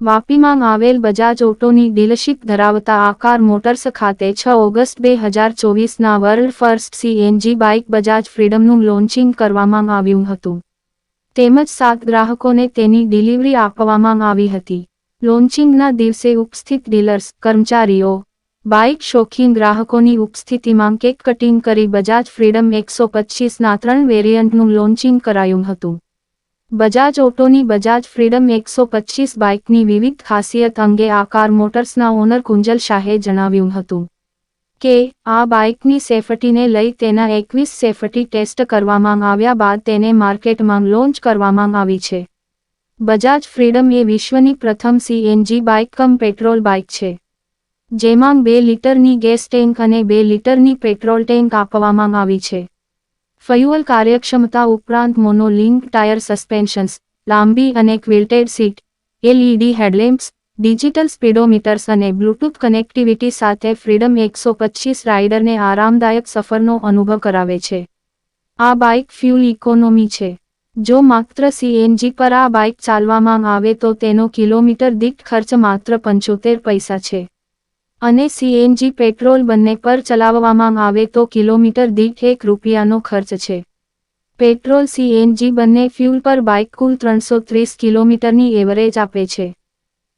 વાપીમાં આવેલ બજાજ ઓટોની ડીલરશીપ ધરાવતા આકાર મોટર્સ ખાતે છ ઓગસ્ટ બે હજાર ચોવીસના world first CNG bike Bajaj ફ્રીડમનું launching કરવામાં આવ્યું હતું. તેમજ સાત ગ્રાહકોને તેની ડિલિવરી આપવામાં આવી હતી. લોન્ચિંગના દિવસે ઉપસ્થિત ડીલર્સ કર્મચારીઓ બાઇક શોખીન ગ્રાહકોની ઉપસ્થિતિમાં કેક કટિંગ કરી બજાજ ફ્રીડમ એકસો પચીસના ત્રણ વેરિયન્ટનું લોન્ચિંગ કરાયું હતું. બજાજ ઓટોની બજાજ ફ્રીડમ એકસો પચીસ બાઇકની વિવિધ ખાસિયત અંગે આકાર મોટર્સના ઓનર કુંજલ શાહે જણાવ્યું હતું કે, આ બાઇકની સેફટીને લઈ તેના એકવીસ સેફટી ટેસ્ટ કરવામાં આવ્યા બાદ તેને માર્કેટમાં લોન્ચ કરવામાં આવી છે. બજાજ ફ્રીડમ એ વિશ્વની પ્રથમ CNG bike cum petrol bike છે. જેમાં બે લીટરની ગેસ ટેન્ક અને બે લીટરની પેટ્રોલ ટેન્ક આપવામાં આવી છે. ફ્યુઅલ કાર્યક્ષમતા ઉપરાંત મોનોલિંક, ટાયર સસ્પેન્શન્સ, લાંબી અને quilted seat, LED headlamps, digital speedometers અને બ્લૂટૂથ કનેક્ટિવિટી સાથે ફ્રીડમ એકસો પચીસ રાઇડરને આરામદાયક સફરનો અનુભવ કરાવે છે. આ બાઇક ફ્યુલ ઇકોનોમી છે. જો માત્ર સીએનજી પર આ બાઇક ચાલવામાં આવે તો તેનો કિલોમીટર દીઠ ખર્ચ માત્ર પંચોતેર પૈસા છે. અને સીએનજી પેટ્રોલ બંને પર ચલાવવામાં આવે તો કિલોમીટર દીઠ એક રૂપિયાનો ખર્ચ છે. પેટ્રોલ સીએનજી બંને ફ્યુલ પર બાઇક કુલ ત્રણસો ત્રીસ કિલોમીટરની એવરેજ આપે છે.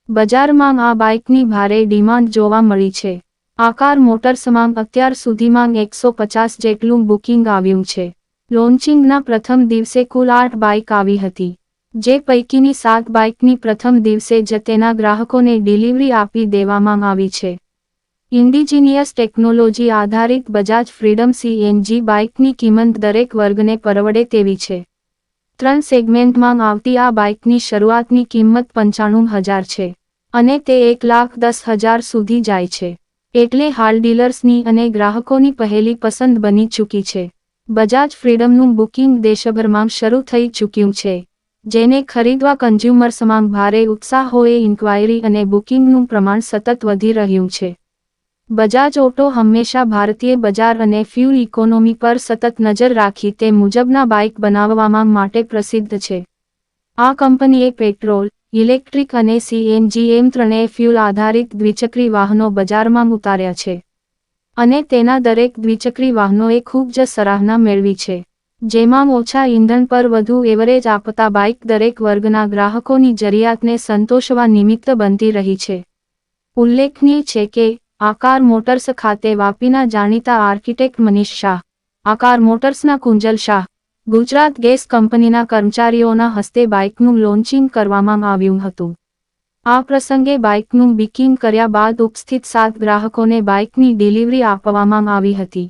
બજારમાં આ બાઇકની ભારે ડિમાન્ડ જોવા મળી છે. આકાર મોટર્સમાં અત્યાર સુધીમાં એકસો પચાસ જેટલું બુકિંગ આવ્યું છે. લોન્ચિંગના પ્રથમ દિવસે કુલ આઠ બાઇક આવી હતી. જે પૈકીની સાત બાઇકની પ્રથમ દિવસે જ તેના ગ્રાહકોને ડિલિવરી આપી દેવામાં આવી છે. ઇન્ડિજિનિયસ ટેકનોલોજી આધારિત બજાજ ફ્રીડમ સીએનજી બાઇકની કિંમત દરેક વર્ગને પરવડે તેવી છે. ત્રણ સેગમેન્ટમાં આવતી આ બાઇકની શરૂઆતની કિંમત પંચાણું હજાર છે અને તે એક લાખ દસ હજાર સુધી જાય છે. એટલે હાલ ડીલર્સની અને ગ્રાહકોની પહેલી પસંદ બની ચૂકી છે. બજાજ ફ્રીડમનું બુકિંગ દેશભરમાં શરૂ થઈ ચૂક્યું છે. જેને ખરીદવા કન્ઝ્યુમર્સમાં ભારે ઉત્સાહ હોય ઇન્ક્વાયરી અને બુકિંગનું પ્રમાણ સતત વધી રહ્યું છે. બજાજ ઓટો હંમેશા ભારતીય બજાર અને ફ્યુલ ઇકોનોમી પર સતત નજર રાખી તે મુજબના બાઇક બનાવવામાં માટે પ્રસિદ્ધ છે. આ કંપનીએ પેટ્રોલ, ઇલેક્ટ્રિક અને સીએનજી એમ ત્રણેય ફ્યુલ આધારિત દ્વિચક્રી વાહનો બજારમાં ઉતાર્યા છે. અને તેના દરેક દ્વિચક્રી વાહનોએ ખૂબ જ સરાહના મેળવી છે. જેમાં ઓછા ઇંધણ પર વધુ એવરેજ આપતા બાઇક દરેક વર્ગના ગ્રાહકોની જરૂરિયાતને સંતોષવા નિમિત્ત બનતી રહી છે. ઉલ્લેખનીય છે કે આકાર મોટર્સ ખાતે વાપીના જાણીતા આર્કિટેક્ટ મનીષ શાહ, આકાર મોટર્સના કુંજલ શાહ, ગુજરાત ગેસ કંપનીના કર્મચારીઓના હસ્તે બાઇકનું લોન્ચિંગ કરવામાં આવ્યું હતું. આ પ્રસંગે બાઇકનું બિકિંગ કર્યા બાદ ઉપસ્થિત સાત ગ્રાહકોને બાઇકની ડિલિવરી આપવામાં આવી હતી.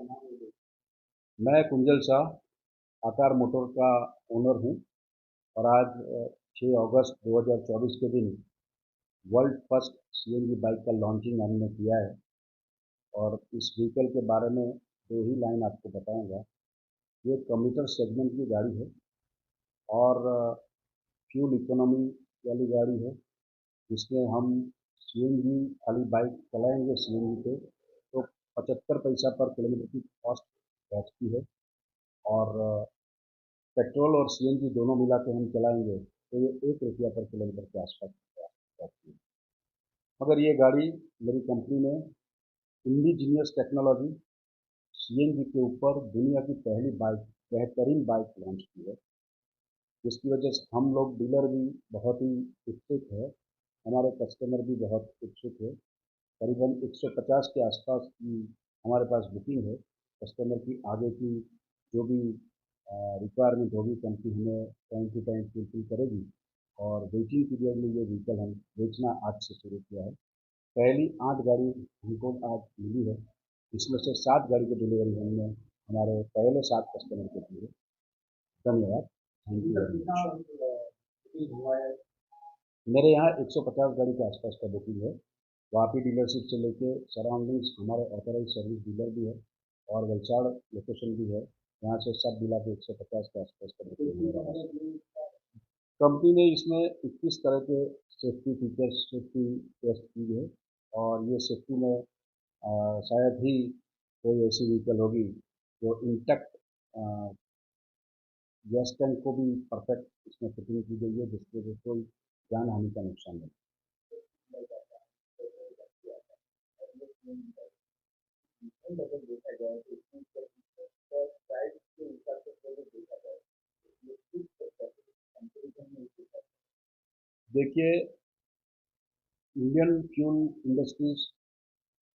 मैं कुंजल शाह, आकार मोटर का ओनर हूँ और आज छः अगस्त 2024 के दिन वर्ल्ड फ़र्स्ट सीएनजी बाइक का लॉन्चिंग हमने किया है और इस व्हीकल के बारे में दो ही लाइन आपको बताऊँगा। ये कम्यूटर सेगमेंट की गाड़ी है और फ्यूल इकोनॉमी वाली गाड़ी है जिसमें हम सीएनजी खाली बाइक चलाएँगे सीएनजी पे। पचहत्तर पैसा पर किलोमीटर की कॉस्ट बैठती है। और पेट्रोल और सीएनजी दोनों मिला के हम चलाएँगे तो ये एक रुपया पर किलोमीटर के आसपास बैठती है। मगर ये गाड़ी मेरी कंपनी ने इंडिजीनियस टेक्नोलॉजी, सीएनजी के ऊपर दुनिया की पहली बाइक, बेहतरीन बाइक लॉन्च की है। जिसकी वजह से हम लोग डीलर भी बहुत ही उत्सुक है, हमारे कस्टमर भी बहुत उत्सुक है। करीबन 150 के आसपास की हमारे पास बुकिंग है कस्टमर की आगे की जो भी रिक्वायरमेंट होगी कंपनी हमें टाइम टू टाइम फुलफिल करेगी और वेटिंग पीरियड में ये व्हीकल हम बेचना आज से शुरू किया है पहली आठ गाड़ी हमको आज मिली है इसमें से सात गाड़ी की डिलीवरी हमने हमारे पहले सात कस्टमर को है धन्यवाद थैंक यू मेरे यहाँ 150 गाड़ी के आसपास का बुकिंग है वापी डीलरशिप से लेके सराउंडिंग्स हमारे ऑथराइज सर्विस डीलर भी है और वलसाड़ लोकेशन भी है। यहाँ से सब मिला के एक सौ पचास के आसपास का कंपनी ने इसमें इक्कीस तरह के सेफ्टी फीचर्स सेफ्टी टेस्ट की है और ये सेफ्टी में शायद ही कोई ऐसी व्हीकल होगी जो इंटेक्ट गैस टैंक को भी परफेक्ट इसमें फिटिंग की गई है, जिसकी वजह कोई जान हानि का नुकसान नहीं। देखिए इंडियन फ्यूल इंडस्ट्रीज़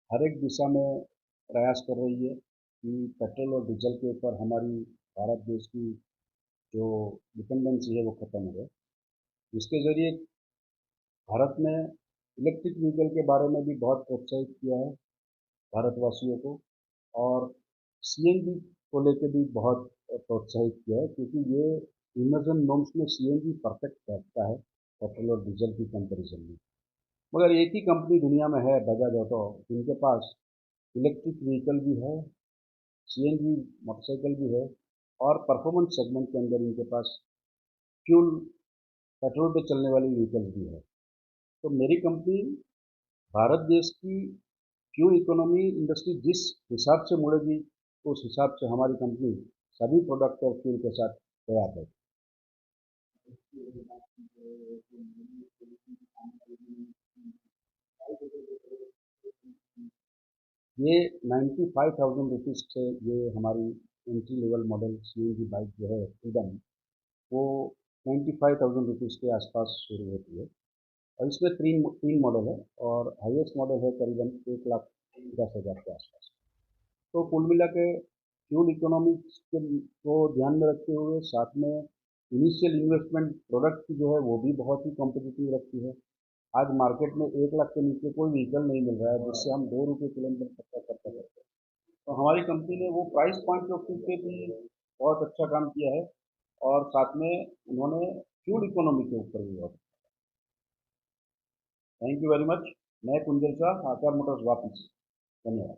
हर एक दिशा में प्रयास कर रही है कि पेट्रोल और डीजल के ऊपर हमारी भारत देश की जो डिपेंडेंसी है वो ख़त्म हो जिसके ज़रिए भारत ने इलेक्ट्रिक व्हीकल के बारे में भी बहुत प्रोत्साहित किया है। भारतवासियों को और सीएनजी को लेकर भी बहुत प्रोत्साहित किया है, क्योंकि ये इमर्जन नॉर्म्स में सीएनजी परफेक्ट बैठता है पेट्रोल और डीजल की कंपेरिजन में। मगर एक ही कंपनी दुनिया में है बजाज ऑटो जिनके पास इलेक्ट्रिक व्हीकल भी है सीएनजी मोटरसाइकिल भी है, और परफॉर्मेंस सेगमेंट के अंदर इनके पास फ्यूल पेट्रोल पे चलने वाली व्हीकल्स भी है। तो मेरी कंपनी भारत देश की क्यों इकोनॉमी इंडस्ट्री जिस हिसाब से मुड़ेगी, उस हिसाब से हमारी कंपनी सभी प्रोडक्ट और फ्यूल के साथ तैयार है ये नाइन्टी फाइव थाउज़ेंड रुपीज़ से ये हमारी एंट्री लेवल मॉडल सी बाइक जो है फ्रीडम वो नाइन्टी फाइव थाउज़ेंड रुपीज़ के आसपास शुरू होती है। और इसमें तीन तीन मॉडल है और हाईएस्ट मॉडल है करीबन एक लाख दस हज़ार के आसपास। तो कुल मिला के फ्यूल इकोनॉमिक्स के को ध्यान में रखते हुए साथ में इनिशियल इन्वेस्टमेंट प्रोडक्ट की जो है वो भी बहुत ही कॉम्पिटिटिव रखती है। आज मार्केट में एक लाख के नीचे कोई व्हीकल नहीं मिल रहा है, जिससे हम दो रुपये किलोमीटर खर्चा करते हैं। तो हमारी कंपनी ने वो प्राइस पॉइंट ऑफ़ व्यू पे भी बहुत अच्छा काम किया है और साथ में उन्होंने फ्यूल इकोनॉमी के ऊपर भी बहुत थैंक यू वेरी मच मैं कुंजल शाह आकार मोटर्स वापिस धन्यवाद